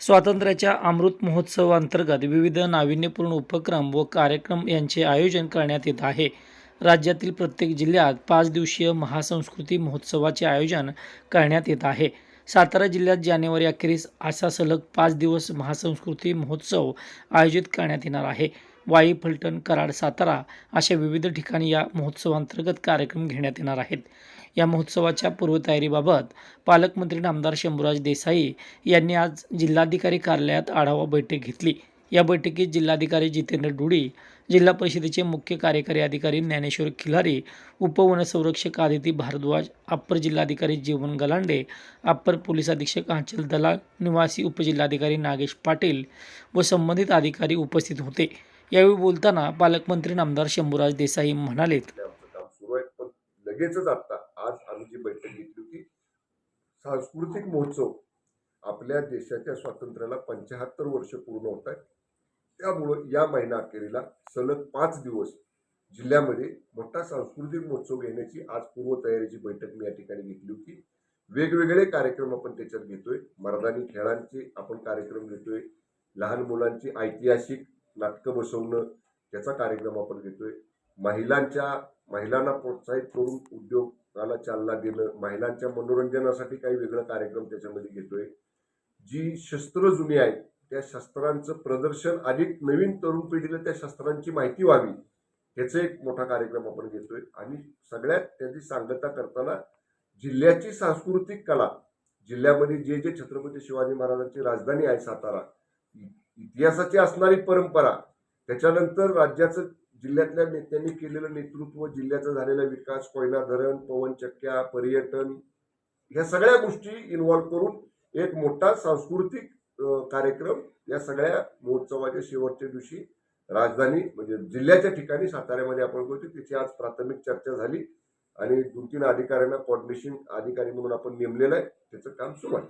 स्वातंत्र्याच्या अमृत महोत्सवाअंतर्गत विविध नाविन्यपूर्ण उपक्रम व कार्यक्रम यांचे आयोजन करण्यात येत आहे. राज्यातील प्रत्येक जिल्ह्यात पाच दिवसीय महासंस्कृती महोत्सवाचे आयोजन करण्यात येत आहे. सातारा जिल्ह्यात जानेवारी अखेरीस असा सलग पाच दिवस महासंस्कृती महोत्सव आयोजित करण्यात येणार आहे. वाई फलटण कराड सातारा अशा विविध ठिकाणी या महोत्सवांतर्गत कार्यक्रम घेण्यात येणार आहेत. या महोत्सवाच्या पूर्वतयारीबाबत पालकमंत्री नामदार शंभूराज देसाई यांनी आज जिल्हाधिकारी कार्यालयात आढावा बैठक घेतली. या बैठकीत जिल्हाधिकारी जितेंद्र डुडी जिल्हा परिषदेचे मुख्य कार्यकारी अधिकारी ज्ञानेश्वर खिलारी उपवनसंरक्षक आदिती भारद्वाज अप्पर जिल्हाधिकारी जीवन गलांडे अप्पर पोलीस अधीक्षक आंचल दलाल निवासी उपजिल्हाधिकारी नागेश पाटील व संबंधित अधिकारी उपस्थित होते. यावेळी बोलताना पालकमंत्री नामदार शंभूराज देसाई म्हणाले काम आहे पण लगेचच आता आज आम्ही जी बैठक घेतली होती सांस्कृतिक महोत्सव आपल्या देशाच्या स्वातंत्र्याला पंच्याहत्तर वर्ष पूर्ण होत आहेत. त्यामुळं या महिना अखेरीला सलग पाच दिवस जिल्ह्यामध्ये मोठा सांस्कृतिक महोत्सव घेण्याची आज पूर्वतयारीची बैठक मी या ठिकाणी घेतली होती. वेगवेगळे कार्यक्रम आपण त्याच्यात घेतोय. मर्दानी खेळांचे आपण कार्यक्रम घेतोय. लहान मुलांची ऐतिहासिक नाटकं बसवणं त्याचा कार्यक्रम आपण घेतोय. महिलांच्या महिलांना प्रोत्साहित करून उद्योगाला चालना देणं महिलांच्या मनोरंजनासाठी काही वेगळं कार्यक्रम त्याच्यामध्ये घेतोय. जी शस्त्र जुनी आहेत त्या शस्त्रांचं प्रदर्शन अधिक नवीन तरुण पिढीला त्या शस्त्रांची माहिती व्हावी ह्याचा एक मोठा कार्यक्रम आपण घेतोय. आणि सगळ्यात त्याची सांगता करताना जिल्ह्याची सांस्कृतिक कला जिल्ह्यामध्ये जे जे छत्रपती शिवाजी महाराजांची राजधानी आहे सातारा इतिहासाची असणारी परंपरा. त्याच्यानंतर राज्याचं जिल्ह्यातल्या नेत्यांनी केलेलं नेतृत्व जिल्ह्याचा झालेला विकास कोयना धरण पवनचक्क्या पर्यटन ह्या सगळ्या गोष्टी इन्व्हॉल्व्ह करून एक मोठा सांस्कृतिक कार्यक्रम या सगळ्या महोत्सवाच्या शेवटच्या दिवशी राजधानी म्हणजे जिल्ह्याच्या ठिकाणी साताऱ्यामध्ये आपण करतो तिची आज प्राथमिक चर्चा झाली आणि दोन तीन अधिकाऱ्यांना कॉर्डिनेशन अधिकारी म्हणून आपण नेमलेलं आहे त्याचं काम सुरू आहे.